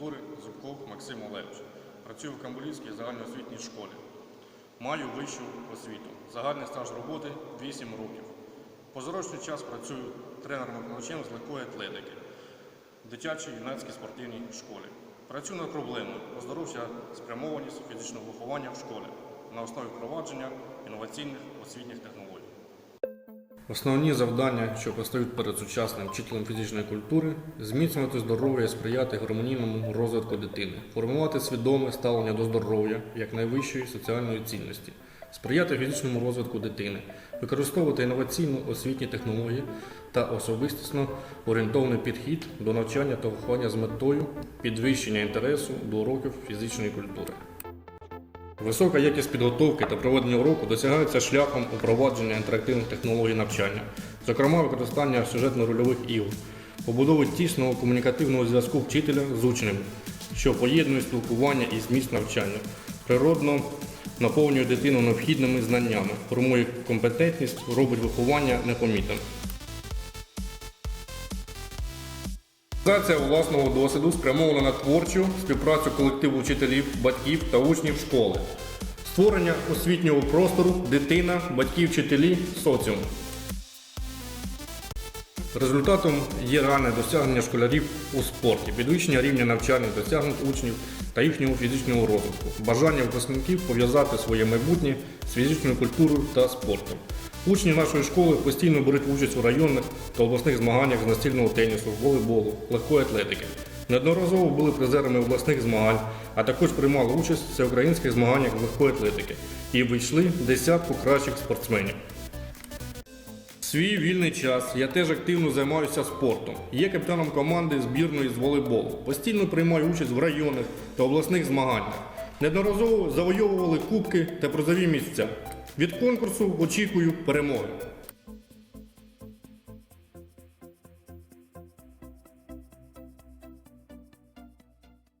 культури Зубков Максим Олегович. Працюю в Камбулівській загальноосвітній школі. Маю вищу освіту. Загальний стаж роботи 8 років. Позарошній час працюю тренером-викладачем з легкої атлетики в дитячій юнацькій спортивній школі. Працюю над проблемою оздоровча спрямованість фізичного виховання в школі на основі впровадження інноваційних освітніх технологій. Основні завдання, що постають перед сучасним вчителем фізичної культури, зміцнювати здоров'я і сприяти гармонійному розвитку дитини, формувати свідоме ставлення до здоров'я як найвищої соціальної цінності, сприяти фізичному розвитку дитини, використовувати інноваційну освітні технології та особистісно орієнтований підхід до навчання та виховання з метою підвищення інтересу до уроків фізичної культури. Висока якість підготовки та проведення уроку досягається шляхом упровадження інтерактивних технологій навчання, зокрема використання сюжетно-рольових ігор, побудови тісного комунікативного зв'язку вчителя з учнями, що поєднує спілкування і зміст навчання, природно наповнює дитину необхідними знаннями, формує компетентність, робить виховання непомітним. Організація власного досвіду спрямована на творчу співпрацю колективу вчителів, батьків та учнів школи, створення освітнього простору, дитина, батьки, вчителі, соціум. Результатом є реальне досягнення школярів у спорті, підвищення рівня навчальних досягнень учнів та їхнього фізичного розвитку, бажання випускників пов'язати своє майбутнє з фізичною культурою та спортом. Учні нашої школи постійно беруть участь у районних та обласних змаганнях з настільного тенісу, волейболу, легкої атлетики. Неодноразово були призерами обласних змагань, а також приймали участь в всеукраїнських змаганнях з легкої атлетики і вийшли десятку кращих спортсменів. Свій вільний час я теж активно займаюся спортом. Є капітаном команди збірної з волейболу. Постійно приймаю участь в районних та обласних змаганнях. Неодноразово завойовували кубки та призові місця. Від конкурсу очікую перемоги.